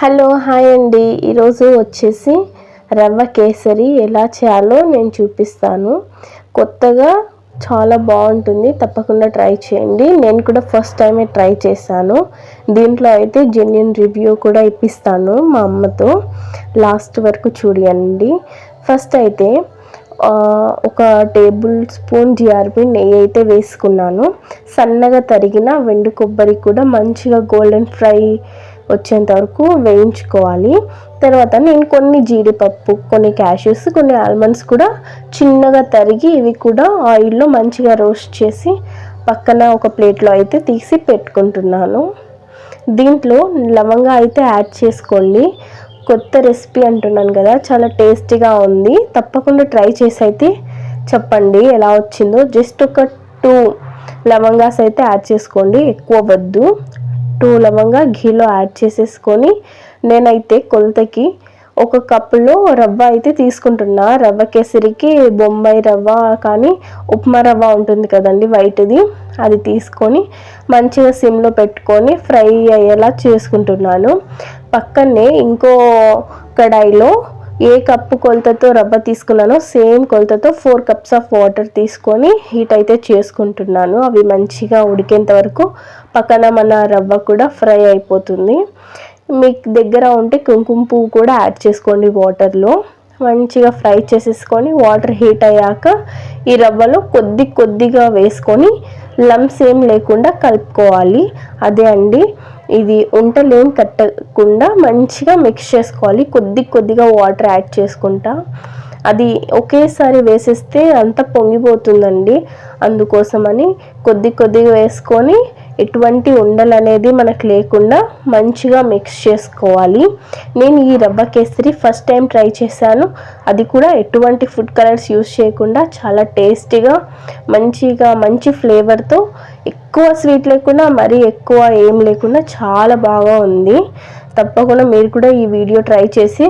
Hello hi అండి. ఈరోజు వచ్చేసి రవ్వ కేసరి ఎలా చేయాలో నేను చూపిస్తాను. కొత్తగా చాలా బాగుంటుంది. తప్పకుండా ట్రై చేయండి. నేను కూడా ఫస్ట్ టైమే ట్రై చేశాను. దీంట్లో అయితే జెన్యున్ రివ్యూ కూడా ఇప్పిస్తాను మా అమ్మతో. లాస్ట్ వరకు చూడండి. ఫస్ట్ అయితే ఒక టేబుల్ స్పూన్ జిఆర్బి నెయ్యి అయితే వేసుకున్నాను. సన్నగా తరిగిన వెండు కొబ్బరి కూడా మంచిగా గోల్డెన్ ఫ్రై వచ్చేంత వరకు వేయించుకోవాలి. తర్వాత నేను కొన్ని జీడిపప్పు కొన్ని క్యాష్యూస్ కొన్ని ఆల్మండ్స్ కూడా చిన్నగా తరిగి ఇవి కూడా ఆయిల్లో మంచిగా రోస్ట్ చేసి పక్కన ఒక ప్లేట్లో అయితే తీసి పెట్టుకుంటున్నాను. దీంట్లో లవంగా అయితే యాడ్ చేసుకోండి. కొత్త రెసిపీ అంటున్నాను కదా చాలా టేస్టీగా ఉంది. తప్పకుండా ట్రై చేసి అయితే చెప్పండి ఎలా వచ్చిందో. జస్ట్ ఒక టూ లవంగాస్ అయితే యాడ్ చేసుకోండి ఎక్కువ వద్దు. టూ లవంగా ఘీలో యాడ్ చేసేసుకొని నేనైతే కొలతకి ఒక కప్పులో రవ్వ అయితే తీసుకుంటున్నా. రవ్వ కేసరికి బొంబాయి రవ్వ కానీ ఉప్మా రవ్వ ఉంటుంది కదండి వైట్ది. అది తీసుకొని మంచిగా సిమ్లో పెట్టుకొని ఫ్రై అయ్యేలా చేసుకుంటున్నాను. పక్కనే ఇంకో కడాయిలో ఏ కప్పు కొలతతో రవ్వ తీసుకున్నానో సేమ్ కొలతతో ఫోర్ కప్స్ ఆఫ్ వాటర్ తీసుకొని హీట్ అయితే చేసుకుంటున్నాను. అవి మంచిగా ఉడికేంత వరకు పక్కన మన రవ్వ కూడా ఫ్రై అయిపోతుంది. మీకు దగ్గర ఉంటే కుంకుమ పువ్వు కూడా యాడ్ చేసుకోండి వాటర్లో. మంచిగా ఫ్రై చేసేసుకొని వాటర్ హీట్ అయ్యాక ఈ రవ్వలో కొద్ది కొద్దిగా వేసుకొని లమ్స్ ఏం లేకుండా కలుపుకోవాలి. అదే అండి. ఇది ఉంటలేం కట్టకుండా మంచిగా మిక్స్ చేసుకోవాలి. కొద్ది కొద్దిగా వాటర్ యాడ్ చేసుకుంటా. అది ఒకేసారి వేసేస్తే అంత పొంగిపోతుందండి. అందుకోసమని కొద్ది కొద్దిగా వేసుకొని ఎటువంటి ఉండలు అనేది మనకు లేకుండా మంచిగా మిక్స్ చేసుకోవాలి. నేను ఈ రవ్వ కేసరి ఫస్ట్ టైం ట్రై చేశాను. అది కూడా ఎటువంటి ఫుడ్ కలర్స్ యూస్ చేయకుండా చాలా టేస్టీగా మంచిగా మంచి ఫ్లేవర్తో ఎక్కువ స్వీట్ లేకుండా మరీ ఎక్కువ ఏం లేకుండా చాలా బాగా ఉంది. తప్పకుండా మీరు కూడా ఈ వీడియో ట్రై చేసి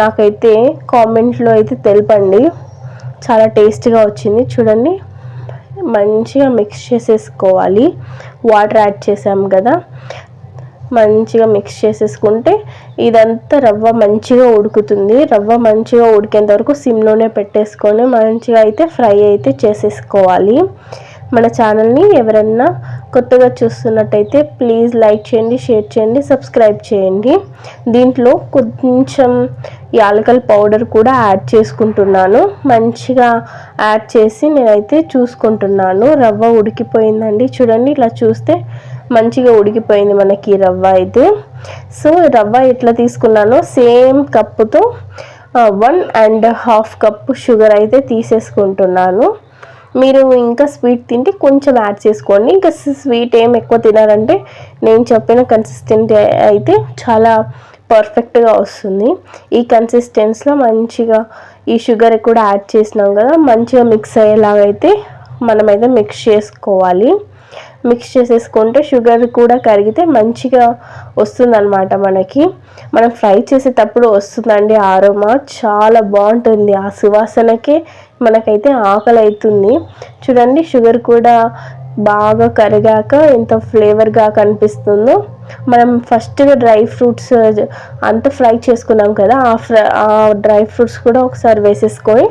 నాకైతే కామెంట్లో అయితే తెలపండి. చాలా టేస్టీగా వచ్చింది. చూడండి. మంచిగా మిక్స్ చేసేసుకోవాలి. వాటర్ యాడ్ చేసాం కదా. మంచిగా మిక్స్ చేసేసుకుంటే ఇదంతా రవ్వ మంచిగా ఉడుకుతుంది. రవ్వ మంచిగా ఉడికేంత వరకు సిమ్లోనే పెట్టేసుకొని మంచిగా అయితే ఫ్రై అయితే చేసేసుకోవాలి. మన ఛానల్ని ఎవరన్నా కొత్తగా చూస్తున్నట్టయితే ప్లీజ్ లైక్ చేయండి షేర్ చేయండి సబ్స్క్రైబ్ చేయండి. దీంట్లో కొంచెం యాలకల పౌడర్ కూడా యాడ్ చేసుకుంటున్నాను. మంచిగా యాడ్ చేసి నేనైతే చూసుకుంటున్నాను. రవ్వ ఉడికిపోయిందండి. చూడండి ఇలా చూస్తే మంచిగా ఉడికిపోయింది మనకి రవ్వ అయితే. సో రవ్వ ఎట్లా తీసుకున్నానో సేమ్ కప్పుతో one and half cup sugar అయితే తీసేసుకుంటున్నాను. మీరు ఇంకా స్వీట్ తింటే కొంచెం యాడ్ చేసుకోండి. ఇంకా స్వీట్ ఏం ఎక్కువ తినారంటే నేను చెప్పిన కన్సిస్టెంట్ అయితే చాలా పర్ఫెక్ట్గా వస్తుంది. ఈ కన్సిస్టెన్స్లో మంచిగా ఈ షుగర్ కూడా యాడ్ చేసినాం కదా మంచిగా మిక్స్ అయ్యేలాగైతే మనమైతే మిక్స్ చేసుకోవాలి. మిక్స్ చేసేసుకుంటే షుగర్ కూడా కరిగితే మంచిగా వస్తుందన్నమాట మనకి. మనం ఫ్రై చేసేటప్పుడు వస్తుందండి ఆరోమా చాలా బాగుంటుంది ఆ సువాసనకే మనకైతే ఆకలి అవుతుంది చూడండి షుగర్ కూడా బాగా కరిగాక ఎంత ఫ్లేవర్గా కనిపిస్తుందో. మనం ఫస్ట్గా డ్రై ఫ్రూట్స్ అంత ఫ్రై చేసుకున్నాం కదా ఆ ఫ్రై ఆ డ్రై ఫ్రూట్స్ కూడా ఒకసారి వేసేసుకొని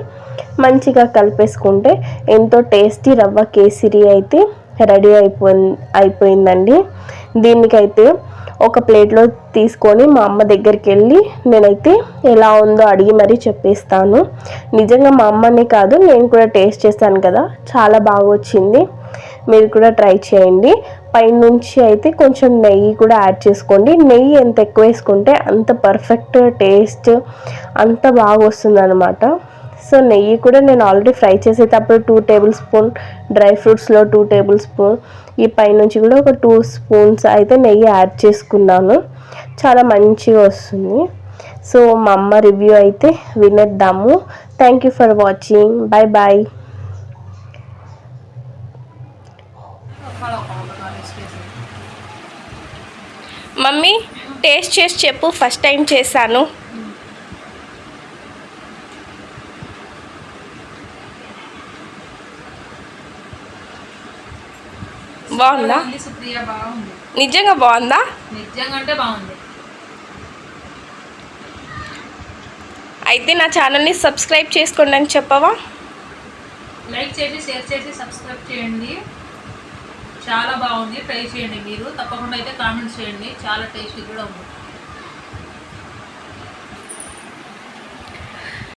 మంచిగా కలిపేసుకుంటే ఎంతో టేస్టీ రవ్వ కేసరి అయితే రెడీ అయిపోయి అయిపోయిందండి. దీనికైతే ఒక ప్లేట్లో తీసుకొని మా అమ్మ దగ్గరికి వెళ్ళి నేనైతే ఎలా ఉందో అడిగి మరీ చెప్పేస్తాను. నిజంగా మా అమ్మనే కాదు నేను కూడా టేస్ట్ చేస్తాను కదా చాలా బాగా వచ్చింది. మీరు కూడా ట్రై చేయండి. పైనుంచి అయితే కొంచెం నెయ్యి కూడా యాడ్ చేసుకోండి. నెయ్యి ఎంత ఎక్కువ వేసుకుంటే అంత పర్ఫెక్ట్ టేస్ట్ అంత బాగా వస్తుంది అనమాట సో నెయ్యి కూడా నేను ఆల్రెడీ ఫ్రై చేసేటప్పుడు టూ టేబుల్ స్పూన్ డ్రై ఫ్రూట్స్లో టూ టేబుల్ స్పూన్ ఈ పైనుంచి కూడా ఒక టూ స్పూన్స్ అయితే నెయ్యి యాడ్ చేసుకున్నాను. చాలా మంచిగా వస్తుంది. సో మా అమ్మ రివ్యూ అయితే వినేద్దాము. Thank you for watching bye bye mummy taste చేసి చెప్పు. ఫస్ట్ టైం చేశాను. బాగుందా? సుప్రియ బాగుంది. నిజంగా బాగుందా? నిజంగా అంటే బాగుంది. అయితే నా ఛానల్ని సబ్స్క్రైబ్ చేసుకోండి అని చెప్పవా? లైక్ చేసి షేర్ చేసి సబ్స్క్రైబ్ చేయండి. చాలా బాగుంది. ట్రై చేయండి మీరు. తప్పకుండా అయితే కామెంట్స్ చేయండి. చాలా టేస్టీ కూడా ఉంది.